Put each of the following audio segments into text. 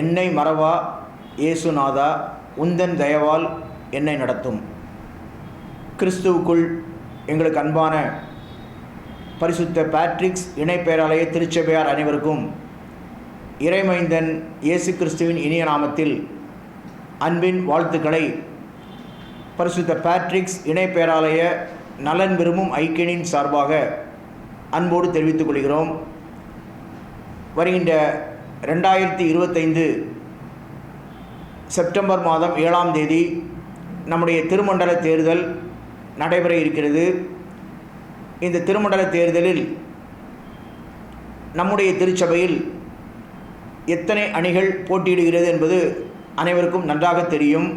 என்னை மறவா இயேசுநாதா உந்தன் தயவால் என்னை நடத்தும். கிறிஸ்துவுக்குள் எங்களுக்கு அன்பான பரிசுத்த பேட்ரிக்ஸ் இணைப்பேராலய திருச்சபையார் அனைவருக்கும் இறைமைந்தன் இயேசு கிறிஸ்துவின் இனிய நாமத்தில் அன்பின் வாழ்த்துக்களை. பரிசுத்த பேட்ரிக்ஸ் இணைப்பேராலய நலன் விரும்பும் ஐக்கியனின் சார்பாக அன்போடு தெரிவித்துக் கொள்கிறோம். வருகின்ற ரெண்டாயிரத்தி இருபத்தைந்து செப்டம்பர் மாதம் ஏழாம் தேதி நம்முடைய திருமண்டல தேர்தல் நடைபெற இருக்கிறது. இந்த திருமண்டல தேர்தலில் நம்முடைய திருச்சபையில் எத்தனை அணிகள் போட்டியிடுகிறது என்பது அனைவருக்கும் நன்றாக தெரியும்.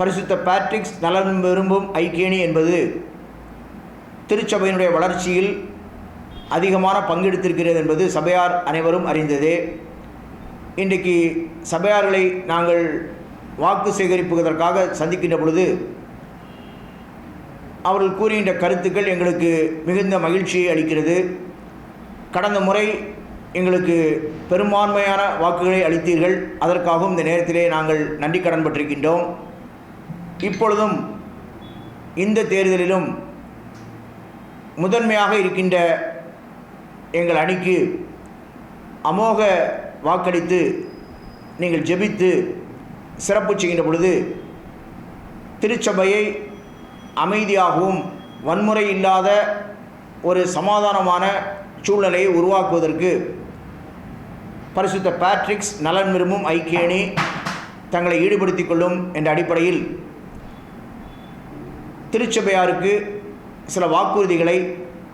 பரிசுத்த பேட்ரிக்ஸ் நலன் விரும்பும் ஐக்கியணி என்பது திருச்சபையினுடைய வளர்ச்சியில் அதிகமான பங்கெடுத்திருக்கிறது என்பது சபையார் அனைவரும் அறிந்ததே. இன்றைக்கு சபையார்களை நாங்கள் வாக்கு சேகரிப்புவதற்காக சந்திக்கின்ற பொழுது அவர்கள் கூறுகின்ற கருத்துக்கள் எங்களுக்கு மிகுந்த மகிழ்ச்சியை அளிக்கிறது. கடந்த முறை எங்களுக்கு பெரும்பான்மையான வாக்குகளை அளித்தீர்கள். அதற்காகவும் இந்த நேரத்திலே நாங்கள் நன்றி கடன் பட்டிருக்கின்றோம். இப்பொழுதும் இந்த தேர்தலிலும் முதன்மையாக இருக்கின்ற எங்கள் அணிக்கு அமோக வாக்களித்து நீங்கள் ஜெபித்து சிறப்பு செய்கின்ற பொழுது திருச்சபையை அமைதியாகவும் வன்முறை இல்லாத ஒரு சமாதானமான சூழ்நிலையை உருவாக்குவதற்கு பரிசுத்த பேட்ரிக்ஸ் நலன் விரும்பும் ஐக்கியணி தங்களை ஈடுபடுத்திக் கொள்ளும் என்ற அடிப்படையில் திருச்சபையாருக்கு சில வாக்குறுதிகளை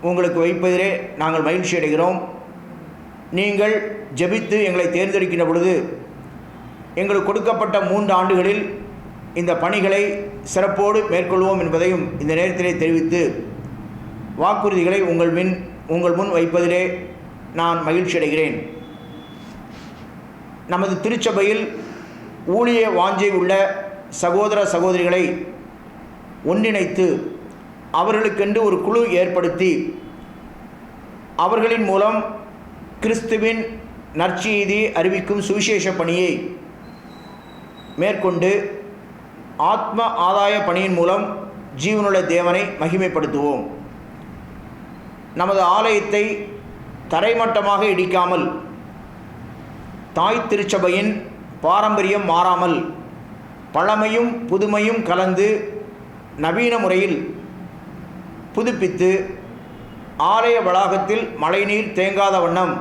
உங்களுக்கு வைப்பதிலே நாங்கள் மகிழ்ச்சி அடைகிறோம். நீங்கள் ஜெபித்து எங்களை தேர்ந்தெடுக்கின்ற பொழுது எங்களுக்கு கொடுக்கப்பட்ட மூன்று ஆண்டுகளில் இந்த பணிகளை சிறப்போடு மேற்கொள்வோம் என்பதையும் இந்த நேரத்திலே தெரிவித்து வாக்குறுதிகளை உங்கள் மின் உங்கள் முன் வைப்பதிலே நான் மகிழ்ச்சி அடைகிறேன். நமது திருச்சபையில் ஊழிய வாஞ்சை உள்ள சகோதர சகோதரிகளை ஒன்றிணைத்து அவர்களுக்கென்று ஒரு குழு ஏற்படுத்தி அவர்களின் மூலம் கிறிஸ்துவின் நற்செய்தி அறிவிக்கும் சுவிசேஷ பணியை மேற்கொண்டு ஆத்ம ஆதாய பணியின் மூலம் ஜீவனுள்ள தேவனை மகிமைப்படுத்துவோம். நமது ஆலயத்தை தரைமட்டமாக இடிக்காமல் தாய் திருச்சபையின் பாரம்பரியம் மாறாமல் பழமையும் புதுமையும் கலந்து நவீன முறையில் புதுப்பித்து ஆலய வளாகத்தில் மழைநீர் தேங்காத வண்ணம்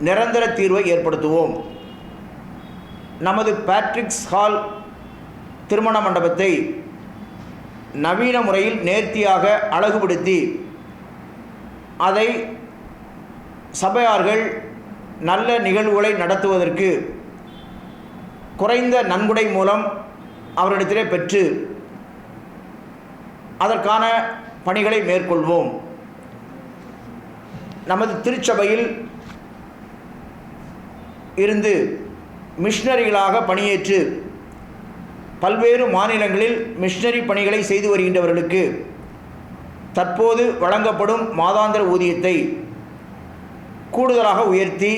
நிரந்தர தீர்வை ஏற்படுத்துவோம். நமது பேட்ரிக்ஸ் ஹால் திருமண மண்டபத்தை நவீன முறையில் நேர்த்தியாக அழகுபடுத்தி அதை சபையார்கள் நல்ல நிகழ்வுகளை நடத்துவதற்கு குறைந்த நன்கொடை மூலம் அவரிடத்திலே பெற்று அதற்கான பணிகளை மேற்கொள்வோம். நமது திருச்சபையில் இருந்து மிஷினரிகளாக பணியேற்று பல்வேறு மாநிலங்களில் மிஷினரி பணிகளை செய்து வருகின்றவர்களுக்கு தற்போது வழங்கப்படும் மாதாந்திர ஊதியத்தை கூடுதலாக உயர்த்தி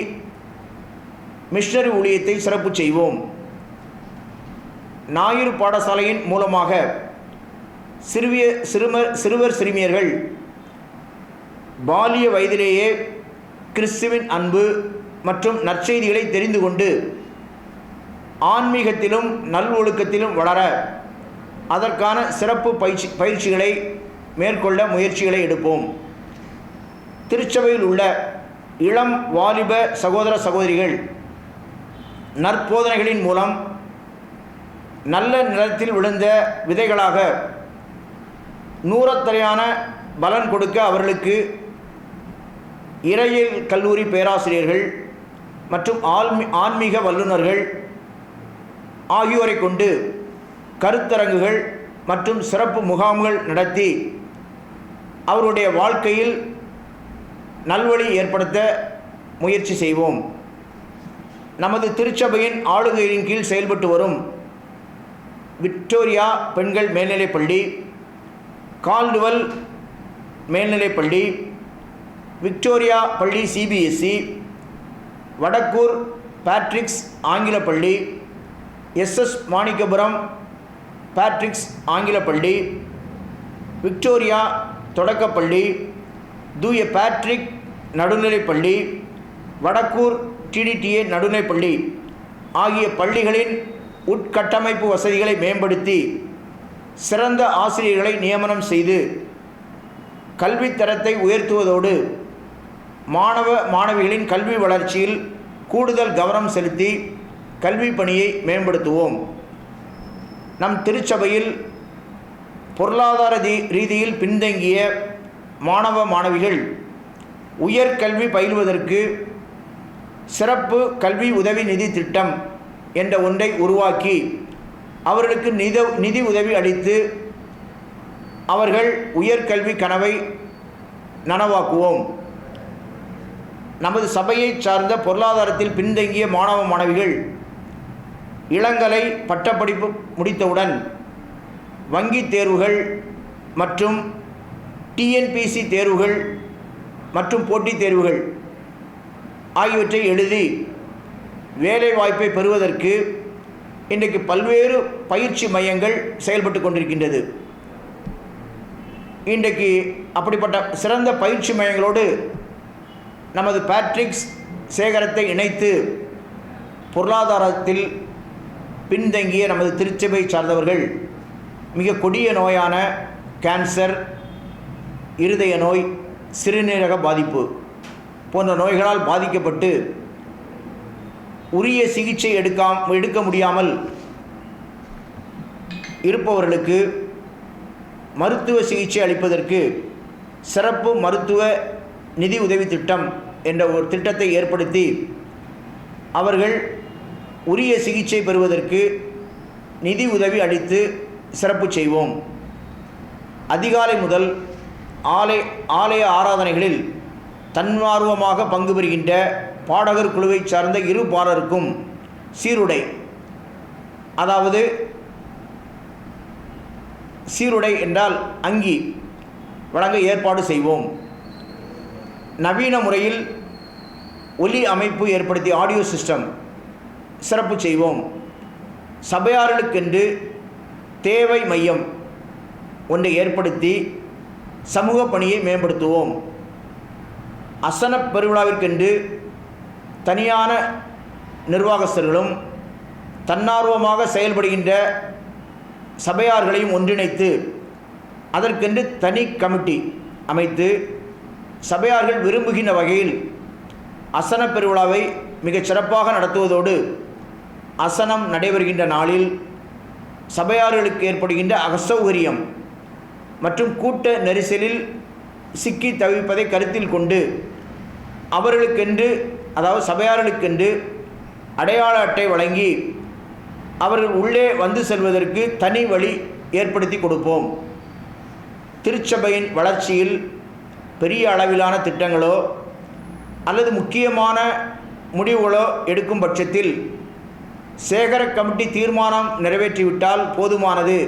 மிஷினரி ஊழியத்தை சிறப்பு செய்வோம். ஞாயிறு பாடசாலையின் மூலமாக சிறுவிய சிறுமர் சிறுவர் சிறுமியர்கள் பாலிய வயதிலேயே கிறிஸ்துவின் அன்பு மற்றும் நற்செய்திகளை தெரிந்து கொண்டு ஆன்மீகத்திலும் நல்வொழுக்கத்திலும் வளர அதற்கான சிறப்பு பயிற்சி பயிற்சிகளை மேற்கொள்ள முயற்சிகளை எடுப்போம். திருச்சபையில் உள்ள இளம் வாலிப சகோதர சகோதரிகள் நற்போதனைகளின் மூலம் நல்ல நிலத்தில் விழுந்த விதைகளாக நூறத்தரையான பலன் கொடுக்க அவர்களுக்கு இறையியல் கல்லூரி பேராசிரியர்கள் மற்றும் ஆல்மி ஆன்மீக வல்லுநர்கள் ஆகியோரை கொண்டு கருத்தரங்குகள் மற்றும் சிறப்பு முகாம்கள் நடத்தி அவருடைய வாழ்க்கையில் நல்வழி ஏற்படுத்த முயற்சி செய்வோம். நமது திருச்சபையின் ஆளுகையின் கீழ் செயல்பட்டு வரும் விக்டோரியா பெண்கள் மேல்நிலைப்பள்ளி கால்டுவல் மேல்நிலைப்பள்ளி விக்டோரியா பள்ளி சிபிஎஸ்சி வடக்கூர் பேட்ரிக்ஸ் ஆங்கில பள்ளி எஸ்எஸ் மாணிக்கபுரம் பேட்ரிக்ஸ் ஆங்கில பள்ளி விக்டோரியா தொடக்கப்பள்ளி தூய பேட்ரிக் நடுநிலைப்பள்ளி வடக்கூர் டிடிடிஏ நடுநிலைப்பள்ளி ஆகிய பள்ளிகளின் உட்கட்டமைப்பு வசதிகளை மேம்படுத்தி சிறந்த ஆசிரியர்களை நியமனம் செய்து கல்வித்தரத்தை உயர்த்துவதோடு மாணவ மாணவிகளின் கல்வி வளர்ச்சியில் கூடுதல் கவனம் செலுத்தி கல்வி பணியை மேம்படுத்துவோம். நம் திருச்சபையில் பொருளாதார ரீ- ரீதியில் பின்தங்கிய மாணவ மாணவிகள் உயர்கல்வி பயில்வதற்கு சிறப்பு கல்வி உதவி நிதி திட்டம் என்ற ஒன்றை உருவாக்கி அவர்களுக்கு நித நிதி உதவி அளித்து அவர்கள் உயர்கல்வி கனவை நனவாக்குவோம். நமது சபையை சார்ந்த பொருளாதாரத்தில் பின்தங்கிய மாணவ மாணவிகள் இளங்கலை பட்டப்படிப்பு முடித்தவுடன் வங்கி தேர்வுகள் மற்றும் டிஎன்பிசி தேர்வுகள் மற்றும் போட்டித் தேர்வுகள் ஆகியவற்றை எழுதி வேலை வாய்ப்பை பெறுவதற்கு இன்றைக்கு பல்வேறு பயிற்சி மையங்கள் செயல்பட்டு கொண்டிருக்கின்றது. இன்றைக்கு அப்படிப்பட்ட சிறந்த பயிற்சி மையங்களோடு நமது பேட்ரிக்ஸ் சேகரத்தை இணைத்து பொருளாதாரத்தில் பின்தங்கிய நமது திருச்சபை சார்ந்தவர்கள் மிக கொடிய நோயான கேன்சர் இருதய நோய் சிறுநீரக பாதிப்பு போன்ற நோய்களால் பாதிக்கப்பட்டு உரிய சிகிச்சை எடுக்காம எடுக்க முடியாமல் இருப்பவர்களுக்கு மருத்துவ சிகிச்சை அளிப்பதற்கு சிறப்பு மருத்துவ நிதி உதவி திட்டம் என்ற ஒரு திட்டத்தை ஏற்படுத்தி அவர்கள் உரிய சிகிச்சை பெறுவதற்கு நிதி உதவி அளித்து சிறப்பு செய்வோம். அதிகாலை முதல் ஆலய ஆலய ஆராதனைகளில் தன்மார்வமாக பங்கு பெறுகின்ற பாடகர் குழுவைச் சார்ந்த இரு பாடருக்கும் சீருடை அதாவது சீருடை என்றால் அங்கி வழங்க ஏற்பாடு செய்வோம். நவீன முறையில் ஒலி அமைப்பு ஏற்படுத்திய ஆடியோ சிஸ்டம் சிறப்பு செய்வோம். சபையார்களுக்கென்று தேவை மையம் ஒன்றை ஏற்படுத்தி சமூக பணியை மேம்படுத்துவோம். அசன பெருவிழாவிற்கென்று தனியான நிர்வாகஸ்தர்களும் தன்னார்வமாக செயல்படுகின்ற சபையார்களையும் ஒன்றிணைத்து அதற்கென்று தனி கமிட்டி அமைத்து சபையார்கள் விரும்புகின்ற வகையில் அசன பெருவிழாவை மிகச் சிறப்பாக நடத்துவதோடு அசனம் நடைபெறுகின்ற நாளில் சபையார்களுக்கு ஏற்படுகின்ற அசௌகரியம் மற்றும் கூட்ட நெரிசலில் சிக்கி தவிப்பதை கருத்தில் கொண்டு அவர்களுக்கென்று அதாவது சபையார்களுக்கென்று அடையாள அட்டை வழங்கி அவர்கள் உள்ளே வந்து செல்வதற்கு தனி வழி ஏற்படுத்தி கொடுப்போம். திருச்சபையின் வளர்ச்சியில் பெரிய அளவிலான திட்டங்களோ அல்லது முக்கியமான முடிவுகளோ எடுக்கும் பட்சத்தில் சேகர கமிட்டி தீர்மானம் நிறைவேற்றிவிட்டால் போதுமானது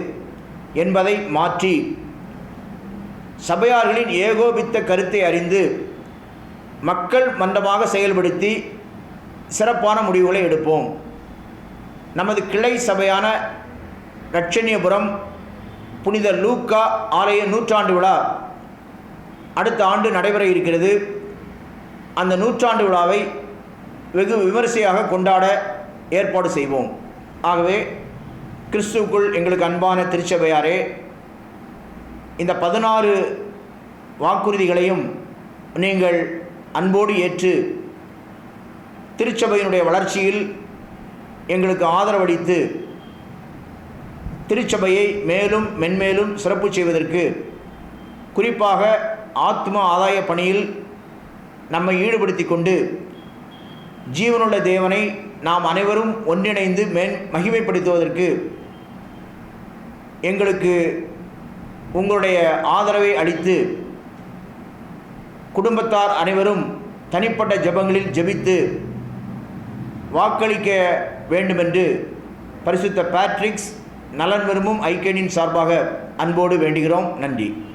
என்பதை மாற்றி சபையார்களின் ஏகோபித்த கருத்தை அறிந்து மக்கள் மன்றமாக செயல்படுத்தி சிறப்பான முடிவுகளை எடுப்போம். நமது கிளை சபையான ரட்சணியபுரம் புனித லூக்கா ஆலய நூற்றாண்டு விழா அடுத்த ஆண்டு நடைபெற இருக்கிறது. அந்த நூற்றாண்டு விழாவை வெகு விமரிசையாக கொண்டாட ஏற்பாடு செய்வோம். ஆகவே கிறிஸ்துவுக்குள் எங்களுக்கு அன்பான திருச்சபையாரே இந்த பதினாறு வாக்குறுதிகளையும் நீங்கள் அன்போடு ஏற்று திருச்சபையினுடைய வளர்ச்சியில் எங்களுக்கு ஆதரவளித்து திருச்சபையை மேலும் மென்மேலும் சிறப்பு செய்வதற்கு குறிப்பாக ஆத்ம ஆதாய பணியில் நம்மை ஈடுபடுத்தி கொண்டு ஜீவனுள்ள தேவனை நாம் அனைவரும் ஒன்றிணைந்து மேன் மகிமைப்படுத்துவதற்கு எங்களுக்கு உங்களுடைய ஆதரவை அளித்து குடும்பத்தார் அனைவரும் தனிப்பட்ட ஜெபங்களில் ஜெபித்து வாக்களிக்க வேண்டுமென்று பரிசுத்த பேட்ரிக்ஸ் நலன் விரும்பும் ஐக்கியனின் சார்பாக அன்போடு வேண்டுகிறோம். நன்றி.